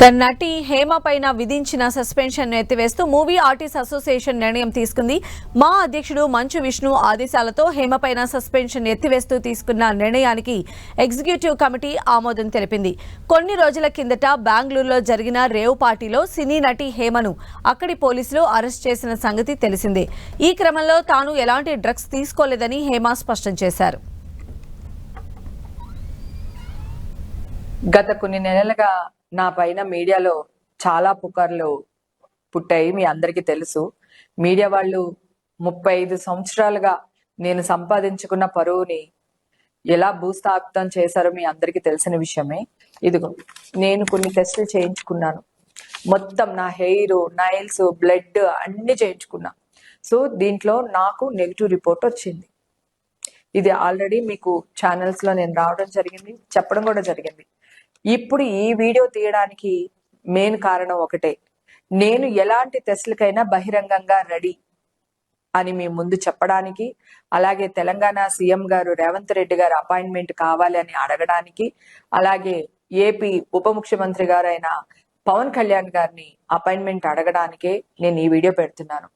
నటి హేమ పైన విధించిన సస్పెన్షన్ ఎత్తివేస్తూ మూవీ ఆర్టిస్ట్ అసోసియేషన్ నిర్ణయం తీసుకుంది. మా అధ్యక్షుడు మంచు విష్ణు ఆదేశాలతో హేమ పైన సస్పెన్షన్ ఎత్తివేస్తూ తీసుకున్న నిర్ణయానికి ఎగ్జిక్యూటివ్ కమిటీ ఆమోదం తెలిపింది. కొన్ని రోజుల కిందట బెంగళూరులో జరిగిన రేవ్ పార్టీలో సినీ నటి హేమను అక్కడి పోలీసులు అరెస్ట్ చేసిన సంగతి తెలిసిందే. ఈ క్రమంలో తాను ఎలాంటి డ్రగ్స్ తీసుకోలేదని హేమ స్పష్టం చేశారు. గత కొన్ని నెలలుగా నా పైన మీడియాలో చాలా పుకార్లు పుట్టాయి మీ అందరికీ తెలుసు. మీడియా వాళ్ళు ముప్పై ఐదు సంవత్సరాలుగా నేను సంపాదించుకున్న పరువుని ఎలా భూస్థాపితం చేశారో మీ అందరికీ తెలిసిన విషయమే. ఇదిగో నేను కొన్ని టెస్టులు చేయించుకున్నాను. మొత్తం నా హెయిర్ నైల్స్ బ్లడ్ అన్ని చేయించుకున్నా. సో దీంట్లో నాకు నెగిటివ్ రిపోర్ట్ వచ్చింది. ఇది ఆల్రెడీ మీకు ఛానల్స్లో నేను రావడం జరిగింది చెప్పడం కూడా జరిగింది. ఇప్పుడు ఈ వీడియో తీయడానికి మెయిన్ కారణం ఒకటే. నేను ఎలాంటి టెస్టులకైనా బహిరంగంగా రెడీ అని మీ ముందు చెప్పడానికి అలాగే తెలంగాణ సీఎం గారు రేవంత్ రెడ్డి గారు అపాయింట్మెంట్ కావాలి అని అడగడానికి అలాగే ఏపీ ఉప ముఖ్యమంత్రి గారు అయిన పవన్ కళ్యాణ్ గారిని అపాయింట్మెంట్ అడగడానికే నేను ఈ వీడియో పెడుతున్నాను.